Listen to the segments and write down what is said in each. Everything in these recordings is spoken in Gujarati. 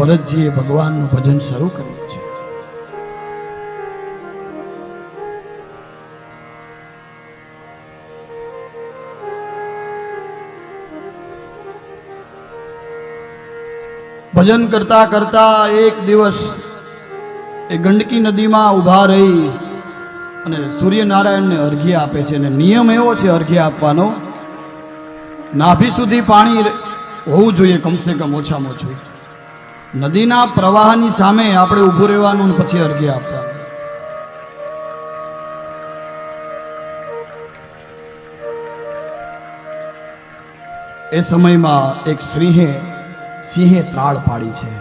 ભરતજીએ ભગવાનનું ભજન શરૂ કર્યું છે. ભજન કરતા કરતા એક દિવસ એ ગંડકી નદીમાં ઊભા રહી અને સૂર્યનારાયણને અર્ઘ્ય આપે છે અને નિયમ એવો છે અર્ઘ્ય આપવાનો, નાભી સુધી પાણી હોવું જોઈએ કમસે કમ ઓછામાં ઓછું. નદીના પ્રવાહની સામે આપણે ઊભું રહેવાનું પછી અરજી આપતા એ સમયમાં એક સિંહે સિંહે ત્રાળ પાડી છે.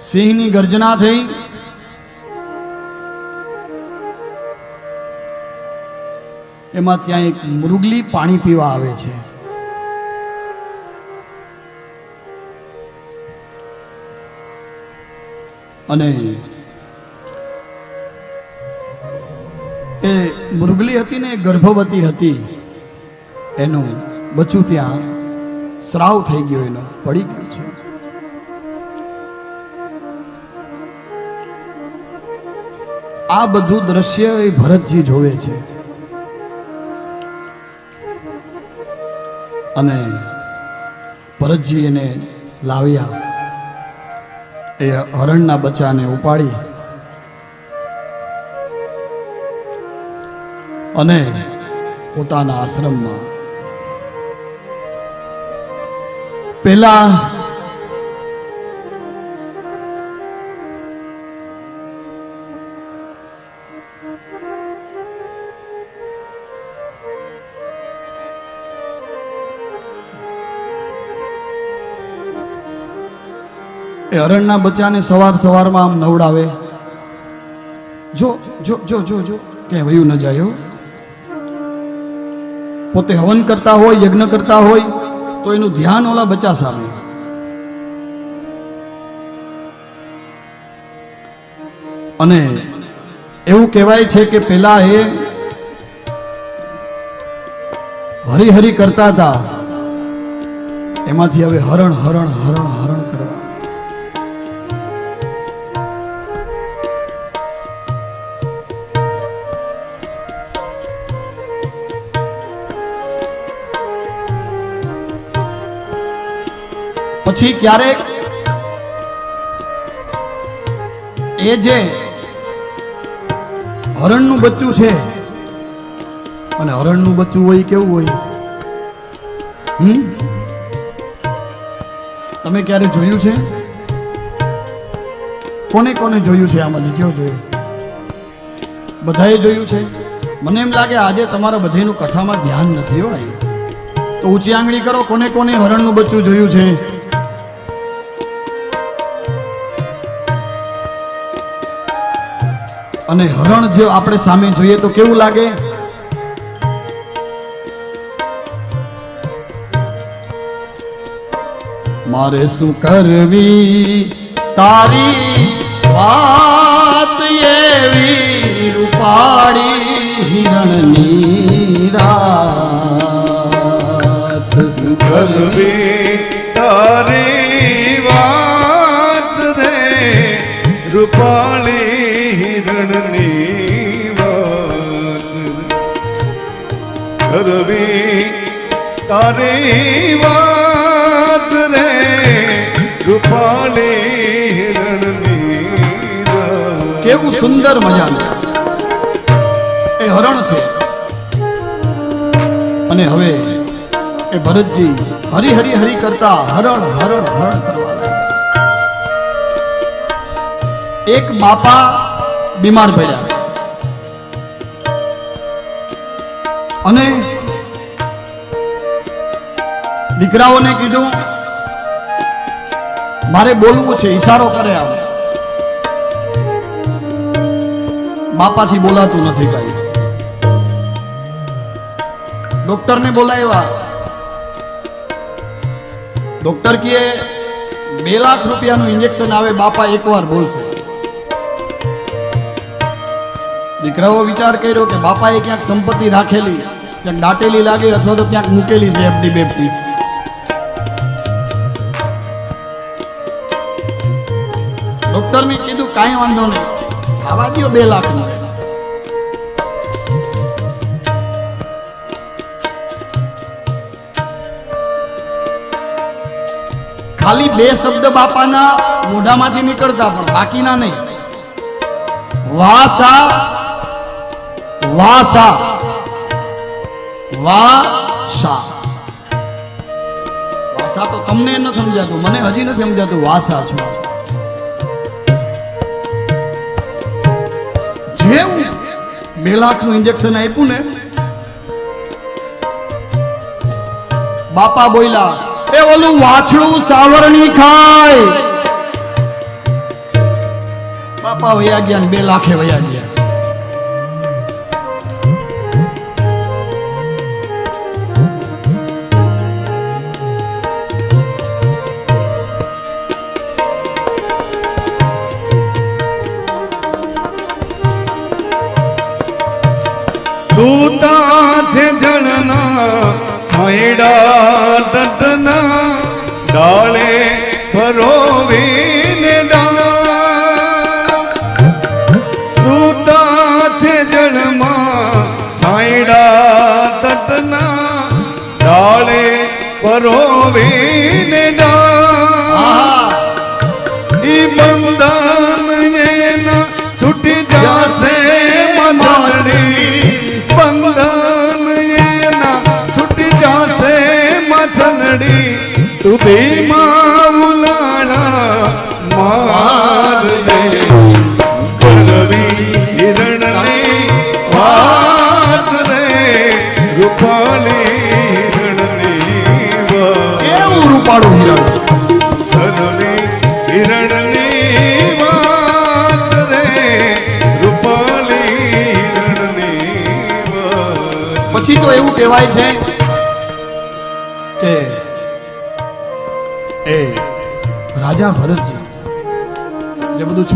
સિંહની ગર્જના થઈ. એમાં ત્યાં એક મૃગલી પાણી પીવા આવે છે. અને એ મૃગલી હતી ને ગર્ભવતી હતી. એનું બચ્ચું ત્યાં સ્રાવ થઈ ગયો, એનો પડી ગયો છે. આ બધું દ્રશ્ય એ ભરતજી જોવે છે. અને ભરતજી એને લાવ્યા એ હરણના બચ્ચાને ઉપાડી. અને પોતાના આશ્રમમાં. પેલા એ હરણના બચ્ચાને સવાર સવારમાં આમ નવડાવે. જો જો જો જો જો, ક્યાંય વયું ન જાય પોતે હવન કરતા હોય, યજ્ઞ કરતા હોય, તો એનું ધ્યાન ઓલા બચ્ચા સામે. અને એવું કહેવાય છે કે પેલા એ હરિહરી કરતા હતા. એમાંથી હવે હરણ હરણ હરણ પછી ક્યારેક એ જે હરણનું બચ્ચું છે. અને હરણનું બચ્ચું હોય, કેવું હોય? તમે ક્યારે જોયું છે? કોને કોને જોયું છે આમાંથી? કયો જોયું? બધાએ જોયું છે? મને એમ લાગે આજે તમારા બધાનું કથામાં ધ્યાન નથી હોય તો ઊંચી આંગળી કરો, કોને કોને હરણનું બચ્ચું જોયું છે? અને હરણ જો આપણે સામે જોઈએ તો કેવું લાગે? મારે શું કરવી? તારી વાત એવી રૂપાળી હિરણની રાત. શું કરવી? તારી વાત રે રૂપાળી કરવી તારી વાત રે રૂપાલી કેવું સુંદર મજાનું. એ હરણ છે. અને હવે એ ભરતજી હરી હરી હરી કરતા હરણ હરણ હરણ કરવા લાગ્યા. એક બાપા બીમાર પડ્યા. અને દીકરાઓને કીધું, મારે બોલવું છે, ઈશારો કરે આવે બાપાથી બોલાતું નથી કઈ. ડોક્ટરને બોલાવ્યા. ડોક્ટર કહે, બે લાખ રૂપિયાનું ઇન્જેક્શન આવે, બાપા એકવાર બોલશે. દીકરાઓ વિચાર કર્યો કે બાપાએ ક્યાંક સંપત્તિ રાખેલી. ક્યાંક દાટેલી લાગે અથવા તો ક્યાંક મૂકેલી છે એફડી બેફડી ડોક્ટર મેં કીધું, કાંઈ વાંધો નહીં. ખાવા દો બે લાખ ખાલી બે શબ્દ બાપાના મોઢામાંથી નીકળતા પણ બાકીના નહીં. વાસા વાસા. વાસા. વાસા તો તમને ન સમજાતું, મને હજી નથી સમજાતું, વાસા છું. જેવું બે લાખનું ઇન્જેક્શન આપ્યું ને, બાપા બોલ્યા, એ ઓલું વાછડું સાવરણી ખાય. બાપા વયા ગયા બે લાખે વયા ગયા. તું ધીમા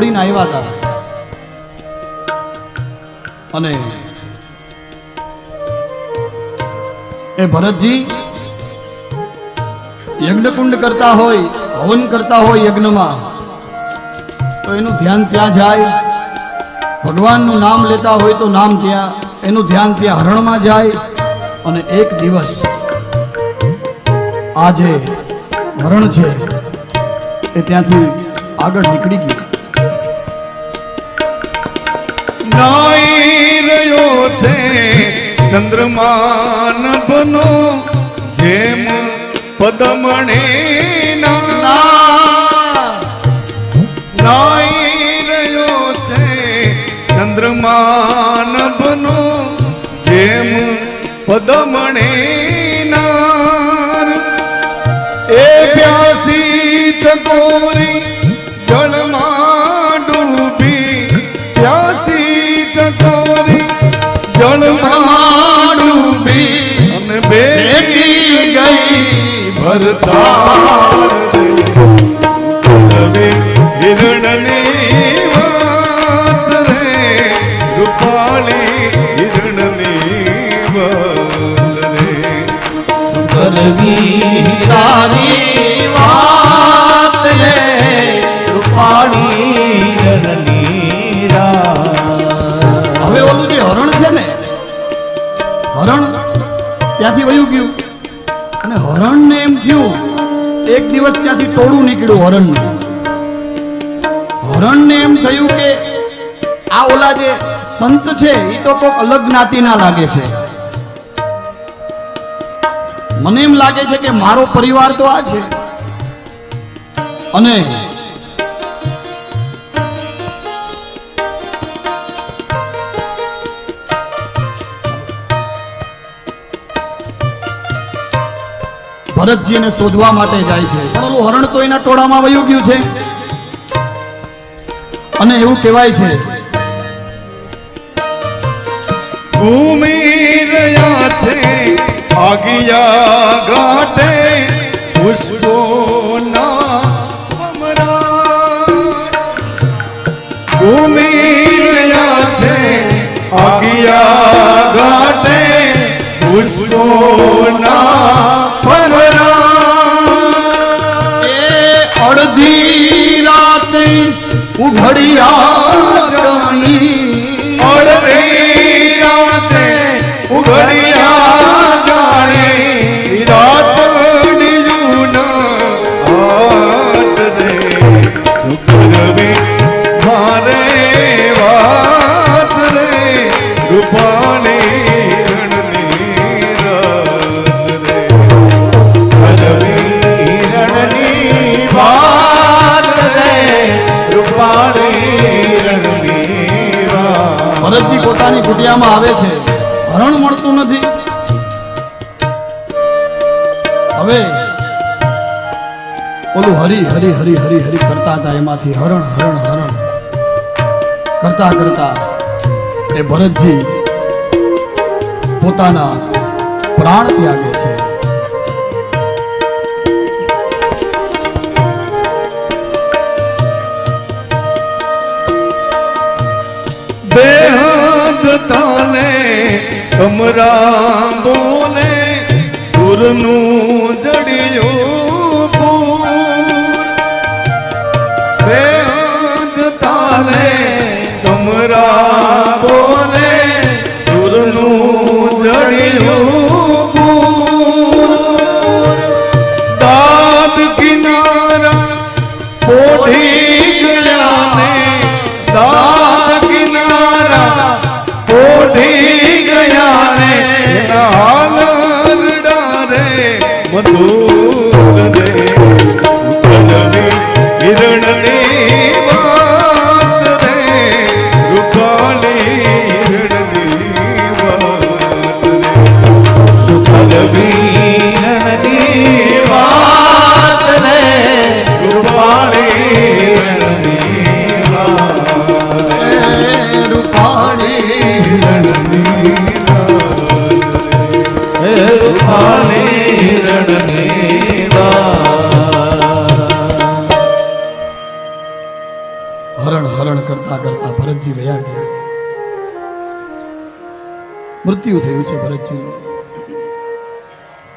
છોડીને આવ્યા હતા. અને એ ભરતજી, યજ્ઞકુંડ કરતા હોય, હવન કરતા હોય યજ્ઞમાં, તો એનું ધ્યાન ત્યાં જાય. ભગવાનનું નામ લેતા હોય તો નામ ત્યાં, એનું ધ્યાન ત્યાં હરણમાં જાય. અને એક દિવસ, આ જે હરણ છે, એ ત્યાંથી આગળ નીકળી ગયું. નાઈ રહ્યો છે. ચંદ્રમાન બનો જેમ પદમણે નાઈ રહ્યો છે. ચંદ્રમાન બનો જેમ પદમણે હવે હિરણની વાત રે રૂપાળી હિરણની રે કરવી તારી વાત રે રૂપાળી રણની રાત. હવે ઓલું જે હરણ છે ને, હરણ ત્યાંથી વયું ગયું અને હરણને એમ થયું, એક દિવસ ત્યાંથી ટોળું નીકળ્યું હરણનું. હરણને એમ થયું કે આ ઓલા જે સંત છે એ તો કોઈક અલગ જ્ઞાતિના લાગે છે. મને એમ લાગે છે કે મારો પરિવાર તો આ છે. અને ભરતજી એને શોધવા માટે જાય છે. પણ હરણ તો એના ટોળામાં વયું ગયું છે. અને એવું કહેવાય છે. ભૂમિ રહ્યા છે આગિયા ઘાટે, પુષ્પોના ઘૂમી રહ્યા છે આગિયા ઘાટે સોના ઉઘડિયા વાત પોતાની કુટિયામાં આવે છે. હરણ મળતું નથી. હવે ઓલું હરી હરી હરી હરી હરી કરતા હતા એમાંથી. હરણ હરણ હરણ. કરતા કરતા એ ભરતજી પોતાના પ્રાણ ત્યાગે છે. બેહદ તાને અમરા બોલે સુરનું જડિયું હાલરડા રે મધુર મૃત્યુ થયું છે ભરતજીનું